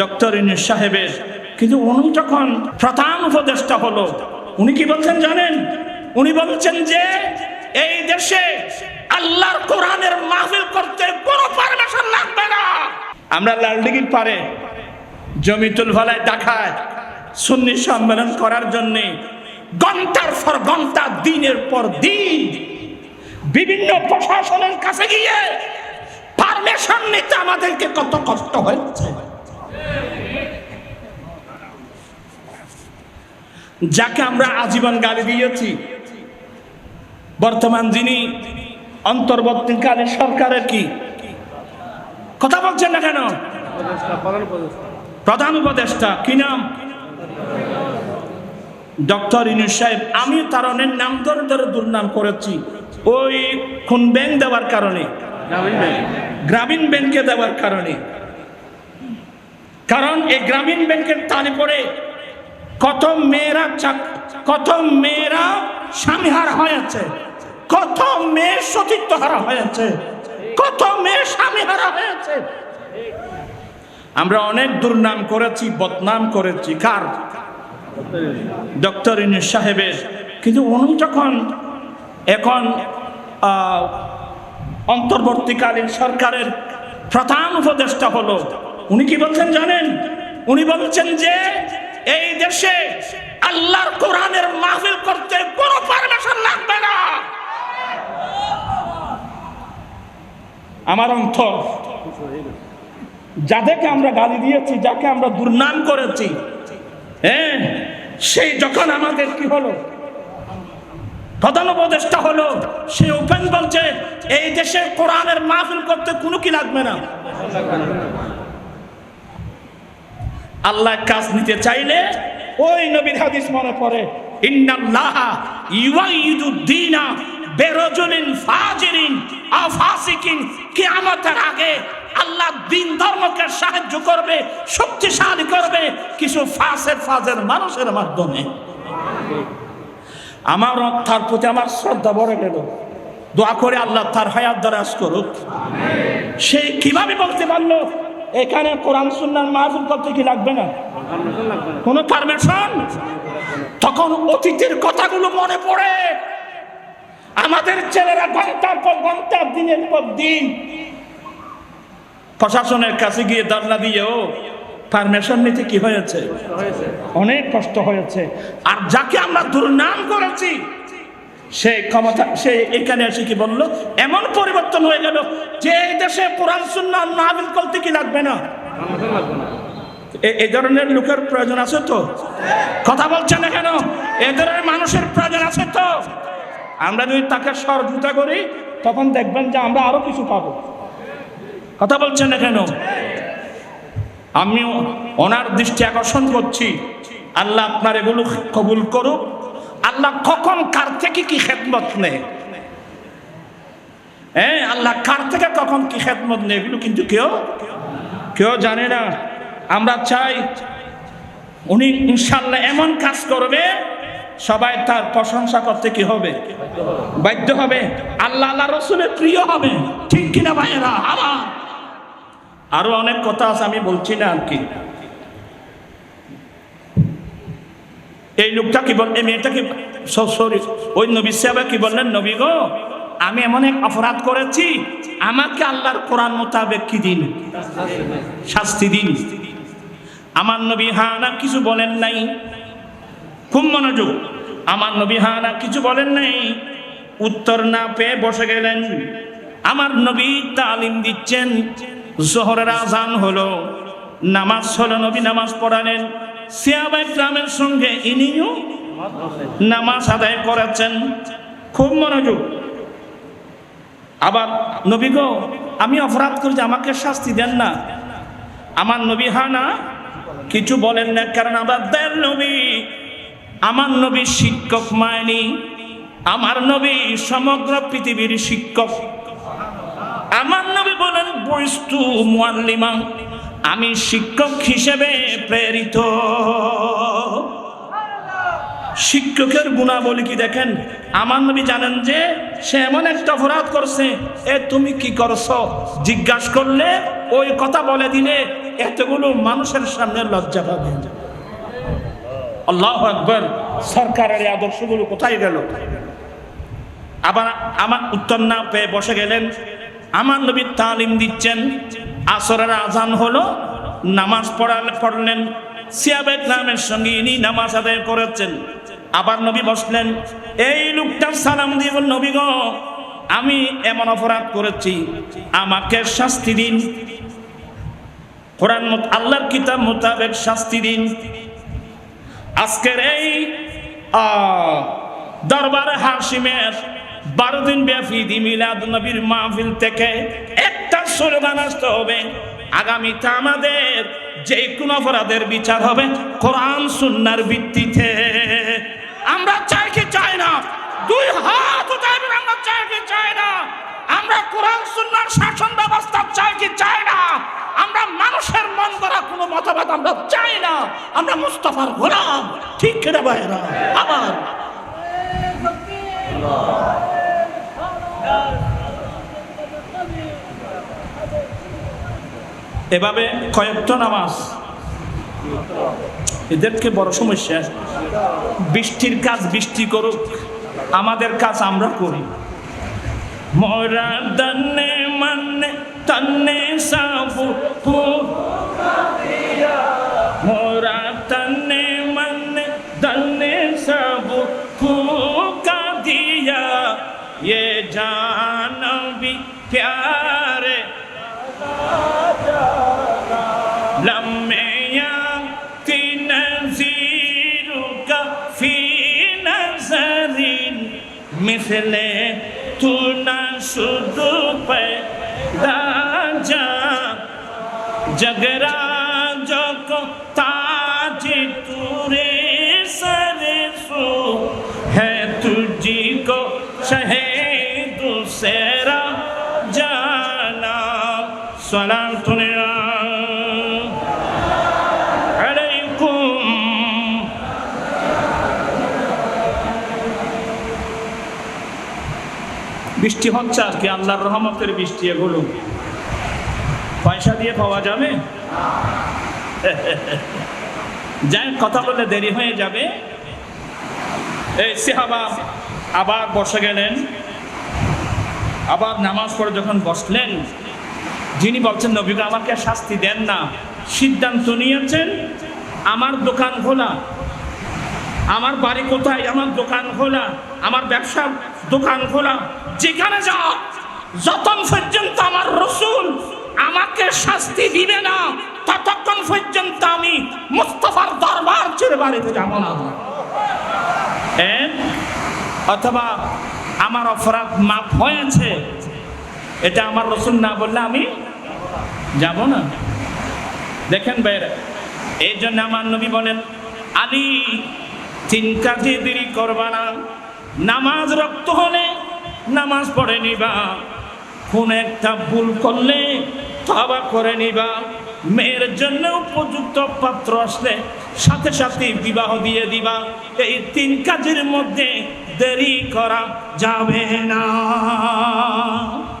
Doctor Yunus সাহেবের। কিন্তু উনি যখন প্রধান উপদেষ্টা হলো, উনি কি বলছেন জানেন? উনি বলছেন যে, এই দেশে আল্লাহর কোরআনের মাহফিল করতে কোনো পারমিশন লাগবে না। আমরা লালদিঘির পারে, জমিতুল ভালায় দেখায় সুন্নি সম্মেলন করার জন্যে ঘণ্টার পর ঘণ্টা, দিনের পর দিন বিভিন্ন প্রশাসনের কাছে গিয়ে পারমিশন নিতে আমাদেরকে কত কষ্ট হয়েছে। যাকে আমরা আজীবন গালি দিয়েছি বর্তমান যিনি অন্তর্বর্তীকালে সরকারের কি? কথা বলছেন না কেন? প্রধান উপদেষ্টা কি নাম? ডক্টর ইনুস সাহেব আমি তার অনেক নাম ধরে ধরে দুর্নাম করেছি। ওই কোন ব্যাংক দেওয়ার কারণে। গ্রামীণ ব্যাংকে দেওয়ার কারণে। কারণ এই গ্রামীণ ব্যাংকের তালে পড়ে কত মেয়েরা কত মেয়েরা স্বামী হারা হয়েছে কত মেয়ে সতীত্ব হারা হয়েছে কত মেয়ে স্বামী হারা হয়েছে আমরা অনেক দুর্নাম করেছি, বদনাম করেছি, কার? ডক্টর ইনুস সাহেবের। কিন্তু উনি যখন এখন অন্তর্বর্তীকালীন সরকারের প্রধান উপদেষ্টা হলো উনি কি বলছেন জানেন? উনি বলছেন যে, এই দেশে আল্লাহর কোরআনের মাহফিল করতে কোনো পারমিশন লাগবে না। আমার অন্তর, যাদেরকে আমরা গালি দিয়েছি, যাকে আমরা দুর্নাম করেছি হ্যাঁ সেই যখন আমাদের কি হলো? প্রধান উপদেষ্টা হলো, সে ওপেন বলছে, এই দেশে কোরআনের মাহফিল করতে কোনো কি লাগবে না? আল্লাহ কাজ নিতে চাইলে ওই নবীর হাদিস মনে পড়ে আগে আল্লাহ দিন ধর্মকে সাহায্য করবে করবে কিছু ফাজের মানুষের মাধ্যমে। আমার তার প্রতি আমার শ্রদ্ধা বড় গেল। দোয়া করে আল্লাহ তার হায়াত দরাজ করুক। সে কীভাবে বলতে পারল? এখানে কোরআন সুন্নার মাহফিল করতে কি লাগবে না? কোনো পারমিশন তখন অতীতের কথাগুলো মনে পড়ে। আমাদের ছেলেরা ঘণ্টার পর ঘণ্টা দিনের পর দিন প্রশাসনের কাছে গিয়ে ধর্ণা দিয়েও পারমিশন নিতে কি হয়েছে। অনেক কষ্ট হয়েছে। আর যাকে আমরা দুর্নাম করেছি সে ক্ষমতা, সে এখানে এসে কি বলল? এমন পরিবর্তন হয়ে গেল যে এই দেশে কোরআন, সুন্নাহ মাহফিল করতে কি লাগবে না? এই ধরনের লোকের প্রয়োজন আছে তো? কথা বলছেন না কেন? এ ধরনের মানুষের প্রয়োজন আছে তো? আমরা যদি তাকে সহযোগিতা করি, তখন দেখবেন যে আমরা আরও কিছু পাবো। কথা বলছেন না কেন? আমি ওনার দৃষ্টি আকর্ষণ করছি। আল্লাহ আপনার এগুলো কবুল করুক। আল্লাহ কখন কার থেকে কি খেদমত নেয় হ্যাঁ আল্লাহ কার থেকে কখন কি খেদমত নেয় এগুলো কিন্তু কেউ কেউ জানে না। আমরা চাই উনি ইনশাল্লাহ এমন কাজ করবে, সবাই তার প্রশংসা করতে কি হবে? বাধ্য হবে। আল্লাহ আল্লাহ রসুলের প্রিয় হবে। ঠিক কিনা ভাইয়েরা? আরও অনেক কথা আছে, আমি বলছি না আর কি। এই লোকটা কি বল এই মেয়েটা কি সরি ওই নবী সাহেব কি বললেন? নবী গো, আমি এমন এক অপরাধ করেছি, আমাকে আল্লাহর কোরআন মোতাবেক কি দিন? শাস্তি দিন। আমার নবী হানা কিছু বলেন নাই। খুব মনোযোগ। আমার নবী হানা কিছু বলেন নাই। উত্তর না পেয়ে বসে গেলেন। আমার নবী তালিম দিচ্ছেন। জোহরের আজান হলো। নামাজ হলো, নবী নামাজ পড়ালেন। সিয়াবাই গ্রামের সঙ্গে ইনিও নামাজ আদায় করেছেন। খুব মনোযোগ। আবার নবী গো, আমি অপরাধ করেছি আমাকে শাস্তি দেন না। আমার নবী হা না, কিছু বলেন না, কারণ আবার দেন নবী, আমার নবী শিক্ষক মায়নি আমার নবী সমগ্র পৃথিবীর শিক্ষক। আমার নবী বলেন বস্তু মুআল্লিমা। আমি শিক্ষক হিসেবে প্রেরিত। শিক্ষকের গুণাবলী কি দেখেন? আমার নবী জানেন যে সে এমন একটা অপরাধ করছে, এ, তুমি কি করছ? জিজ্ঞাসা করলে ওই কথা বলে দিলে এতগুলো মানুষের সামনে লজ্জা পাবেন আল্লাহ আকবর, সরকারের আদর্শগুলো কোথায় গেল? আবার আমার উত্তর না পেয়ে বসে গেলেন। আমার নবী তালিম দিচ্ছেন আসরের আজান হলো, নামাজ পড়ালে পড়লেন সিয়াবেদ নামের সঙ্গে ইনি নামাজ আদায় করেছেন। আবার নবী বসলেন, এই লোকটা সালাম দিয়ে বল নবী আমি এমন অপরাধ করেছি, আমাকে শাস্তি দিন। কোরআন আল্লাহর কিতাব মোতাবেক শাস্তি দিন। আজকের এই দরবারে হাসিমের বারো দিন ব্যাপী ঈদ মিলাদ নবীর মাহফিল থেকে একটা স্লোগান আসতে হবে। আগামীতে আমাদের যে কোনো অপরাধের বিচার হবে কোরআন, সুন্নার ভিত্তিতে। আমরা চাই কি চাই না? দুই হাত উঠাইবেন আমরা চাই কি চাই না? আমরা কোরআন, সুন্নার শাসন ব্যবস্থা চাই কি চাই না? আমরা মানুষের মন করা কোনো মতবাদ আমরা চাই না। আমরা মুস্তফার গোলাম। ঠিক কেটে বাইরা আবার। এভাবে কয়েকটা নামাজ এদেরকে বড় সমস্যা বৃষ্টির কাজ বৃষ্টি করুক আমাদের কাজ আমরা করি মোরা দন্নে মন্নে তন্নে সাবু পু মোরা তন্নে মন্নে দন্নে সাবু ফুকা দিয়া ये जानवी मिसले तू न शुद्ध पैदा जा जगरा जो को ताज तुरे सरे सो है तुझी বৃষ্টি হচ্ছে আজকে, আল্লাহর রহমতের বৃষ্টি এগুলো। পয়সা দিয়ে পাওয়া যাবে? যাই কথা বললে দেরি হয়ে যাবে। এই সিহাবা আবার বসে গেলেন। আবার নামাজ পড়ে যখন বসলেন, যিনি বলছেন নবীকে আমাকে শাস্তি দেন না। সিদ্ধান্ত নিয়েছেন, আমার দোকান খোলা। আমার বাড়ি কোথায়? আমার দোকান খোলা। আমার ব্যবসা দোকান খোলা। যেখানে যাও, যতক্ষণ পর্যন্ত আমার রসুল আমাকে শাস্তি দিবে না, ততক্ষণ পর্যন্ত আমি মুস্তফার দরবার ছেড়ে বাড়িতে যাব না? অথবা আমার অপরাধ মাফ হয়েছে। এটা আমার রসুল না বললে আমি যাব না। দেখেন ভাইরা এই জন্য আমার নবী বলেন, আলী তিন কাজে দেরি করবা না, নামাজ রক্ত হলে নামাজ পড়ে নিবা। কোন একটা ভুল করলে তবা করে নিবা। মেয়ের জন্য উপযুক্ত পাত্র আসলে সাথে সাথে বিবাহ দিয়ে দিবা। এই তিন কাজের মধ্যে দেরি করা যাবে না।